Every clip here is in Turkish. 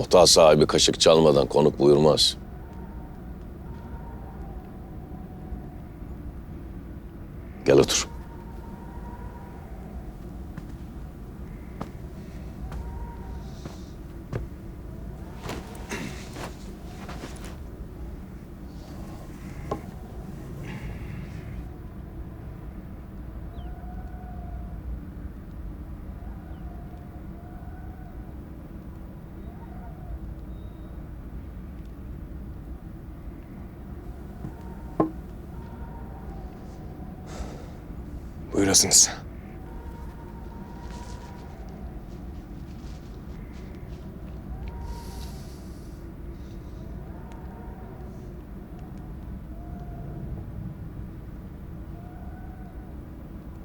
Otağı sahibi kaşık çalmadan konuk buyurmaz. Gel otur. Buyurasınız.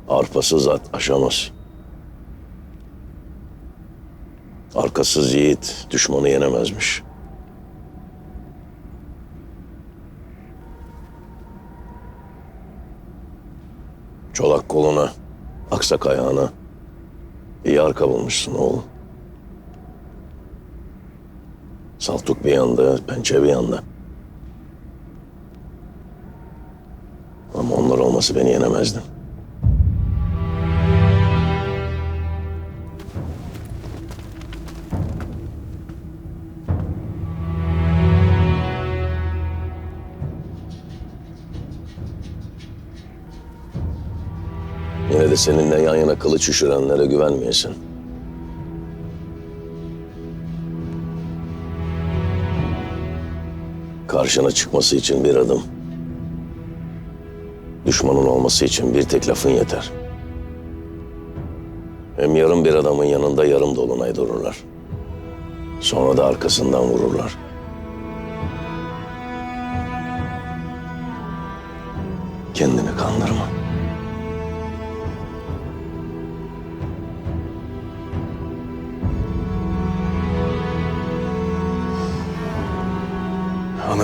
Arpasız at aşamaz. Arkasız yiğit düşmanı yenemezmiş. Çolak koluna, aksak ayağına iyi arka bulmuşsun oğlum. Saltuk bir yanda, pençe bir yanda. Ama onlar olması beni yenemezdin. Yine de seninle yan yana kılıç üşürenlere güvenmeyesin. Karşına çıkması için bir adım. Düşmanın olması için bir tek lafın yeter. Hem yarım bir adamın yanında yarım dolunay dururlar. Sonra da arkasından vururlar. Kendini kandırma.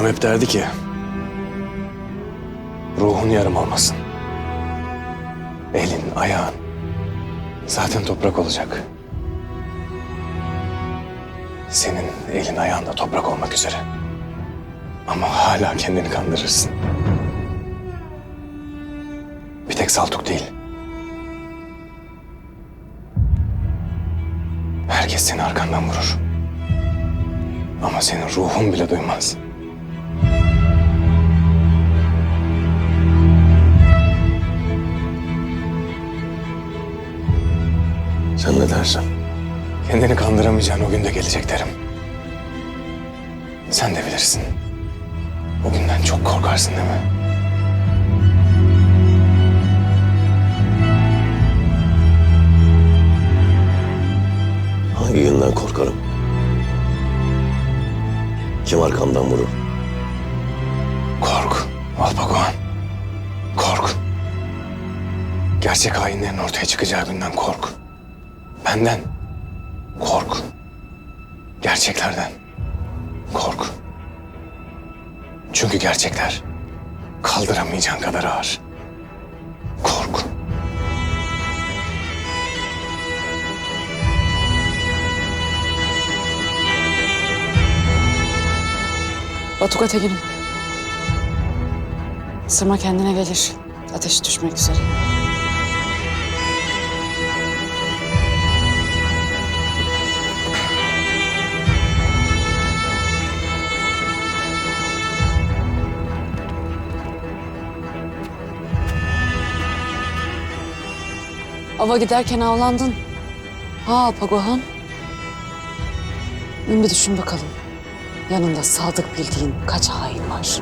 Anam hep derdi ki... Ruhun yarım olmasın. Elin, ayağın zaten toprak olacak. Senin elin ayağın da toprak olmak üzere. Ama hala kendini kandırırsın. Bir tek Saltuk değil. Herkes seni arkandan vurur. Ama senin ruhun bile duymaz. Dersen. Kendini kandıramayacağın o gün de gelecek derim. Sen de bilirsin. O günden çok korkarsın değil mi? Hangi günden korkarım? Kim arkamdan vurur? Kork. Alpagoan. Kork. Gerçek hainlerin ortaya çıkacağı günden kork. Benden. Kork. Gerçeklerden. Kork. Çünkü gerçekler kaldıramayacağın kadar ağır. Kork. Batuka Tekin'im. Sırma kendine gelir. Ateş düşmek üzere. Ava giderken avlandın. Ha Pagohan. Bir düşün bakalım. Yanında sadık bildiğin kaç hain var?